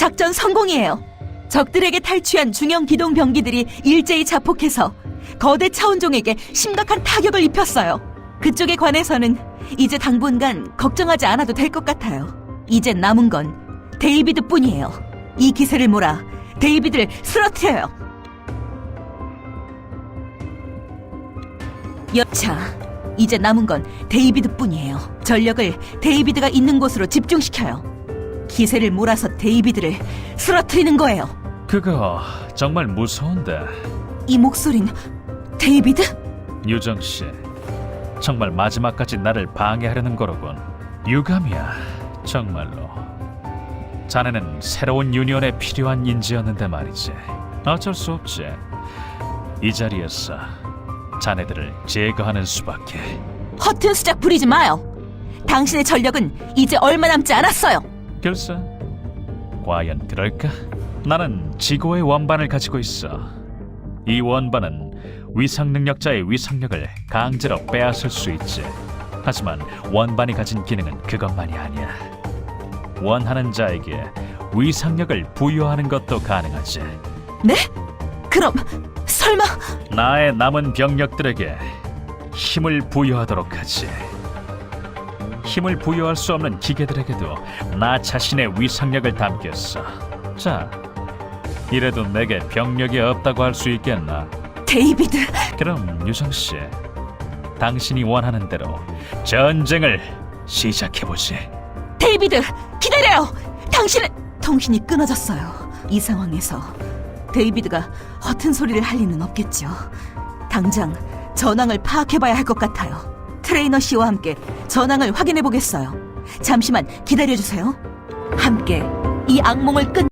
작전 성공이에요. 적들에게 탈취한 중형 기동 병기들이 일제히 자폭해서 거대 차원종에게 심각한 타격을 입혔어요. 그쪽에 관해서는 이제 당분간 걱정하지 않아도 될 것 같아요. 이제 남은 건 데이비드 뿐이에요. 이 기세를 몰아 데이비드를 쓰러뜨려요. 여차, 이제 남은 건 데이비드 뿐이에요. 전력을 데이비드가 있는 곳으로 집중시켜요. 기세를 몰아서 데이비드를 쓰러뜨리는 거예요. 그거 정말 무서운데 이 목소린 데이비드? 유정 씨 정말 마지막까지 나를 방해하려는 거로군 유감이야 정말로 자네는 새로운 유니온에 필요한 인재였는데 말이지 어쩔 수 없지 이 자리에서 자네들을 제거하는 수밖에 허튼 수작 부리지 마요. 당신의 전력은 이제 얼마 남지 않았어요. 글쎄 과연 그럴까? 나는 지고의 원반을 가지고 있어 이 원반은 위상 능력자의 위상력을 강제로 빼앗을 수 있지 하지만 원반이 가진 기능은 그것만이 아니야 원하는 자에게 위상력을 부여하는 것도 가능하지 네? 그럼 설마 나의 남은 병력들에게 힘을 부여하도록 하지. 힘을 부여할 수 없는 기계들에게도 나 자신의 위상력을 담겼어. 자, 이래도 내게 병력이 없다고 할 수 있겠나? 데이비드 그럼 유정 씨, 당신이 원하는 대로 전쟁을 시작해 보지. 데이비드 기다려요. 당신은 통신이 끊어졌어요. 이 상황에서 데이비드가 허튼 소리를 할 리는 없겠죠. 당장 전황을 파악해봐야 할 것 같아요. 트레이너 씨와 함께 전황을 확인해 보겠어요. 잠시만 기다려 주세요. 함께 이 악몽을 끝.